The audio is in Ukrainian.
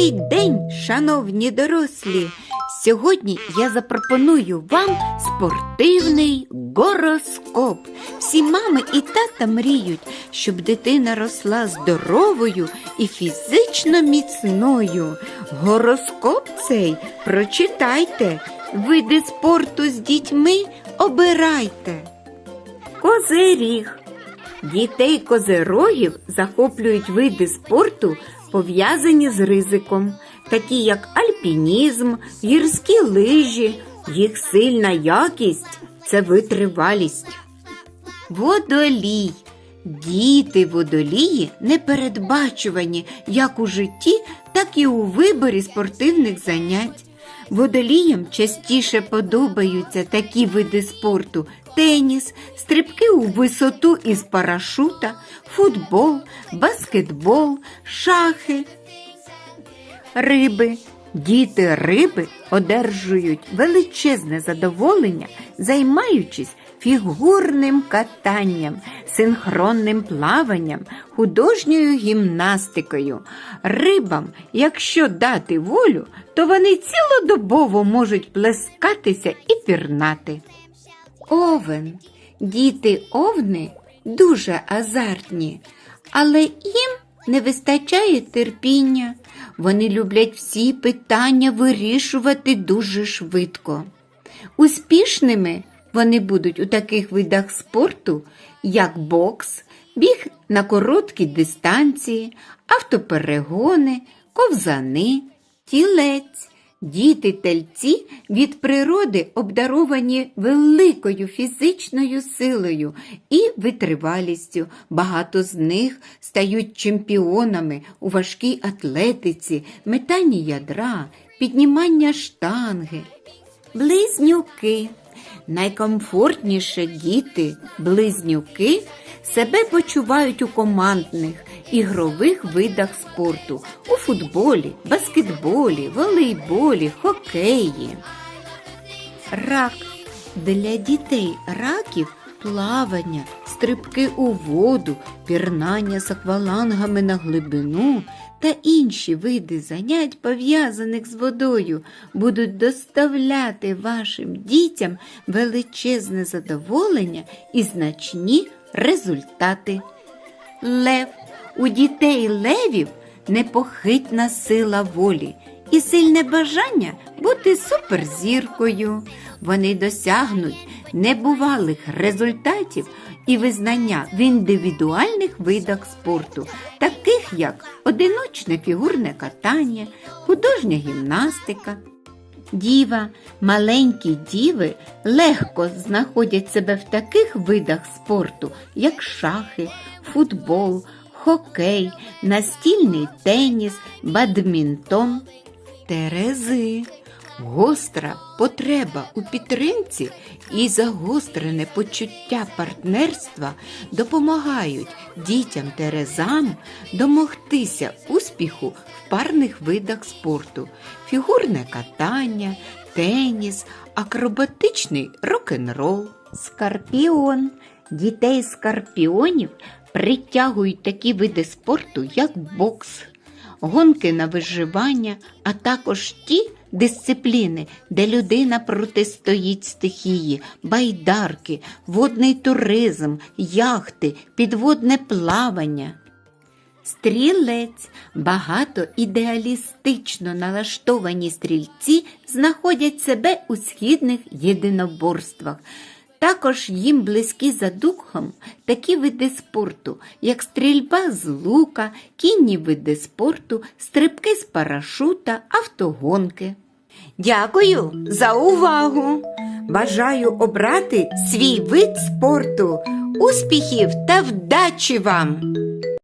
Добрий день, шановні дорослі! Сьогодні я запропоную вам спортивний гороскоп. Всі мами і тата мріють, щоб дитина росла здоровою і фізично міцною. Гороскоп цей прочитайте. Види спорту з дітьми обирайте. Козиріг. Дітей козирогів захоплюють види спорту, пов'язані з ризиком, такі як альпінізм, гірські лижі, їх сильна якість це витривалість. Водолій. Діти водолії непередбачувані як у житті, так і у виборі спортивних занять. Водоліям частіше подобаються такі види спорту: теніс, стрибки у висоту із парашута, футбол, баскетбол, шахи. Риби. Діти риби одержують величезне задоволення, займаючись фігурним катанням, синхронним плаванням, художньою гімнастикою. Рибам, якщо дати волю, то вони цілодобово можуть плескатися і пірнати. Овен. Діти овни дуже азартні, але їм не вистачає терпіння. Вони люблять всі питання вирішувати дуже швидко. Успішними вони будуть у таких видах спорту, як бокс, біг на короткі дистанції, автоперегони, ковзани, тілець. Діти тельці від природи обдаровані великою фізичною силою і витривалістю. Багато з них стають чемпіонами у важкій атлетиці, метанні ядра, піднімання штанги. Близнюки. Найкомфортніше діти, близнюки, себе почувають у командних ігрових видах спорту у футболі, баскетболі, волейболі, хокеї. Рак. Для дітей раків плавання, стрибки у воду, пірнання з аквалангами на глибину та інші види занять, пов'язаних з водою, будуть доставляти вашим дітям величезне задоволення і значні результати. Лев. У дітей левів непохитна сила волі і сильне бажання бути суперзіркою. Вони досягнуть небувалих результатів і визнання в індивідуальних видах спорту, таких як одиночне фігурне катання, художня гімнастика. Діва, маленькі діви легко знаходять себе в таких видах спорту, як шахи, футбол, хокей, настільний теніс, бадмінтон. Терези. Гостра потреба у підтримці і загострене почуття партнерства допомагають дітям Терезам домогтися успіху в парних видах спорту, фігурне катання, теніс, акробатичний рок-н-рол. Скорпіон. Дітей скорпіонів притягують такі види спорту, як бокс, гонки на виживання, а також ті дисципліни, де людина протистоїть стихії, байдарки, водний туризм, яхти, підводне плавання. Стрілець багато ідеалістично налаштовані стрільці знаходять себе у східних єдиноборствах. Також їм близькі за духом такі види спорту, як стрільба з лука, кінні види спорту, стрибки з парашута, автогонки. Дякую за увагу! Бажаю обрати свій вид спорту. Успіхів та вдачі вам!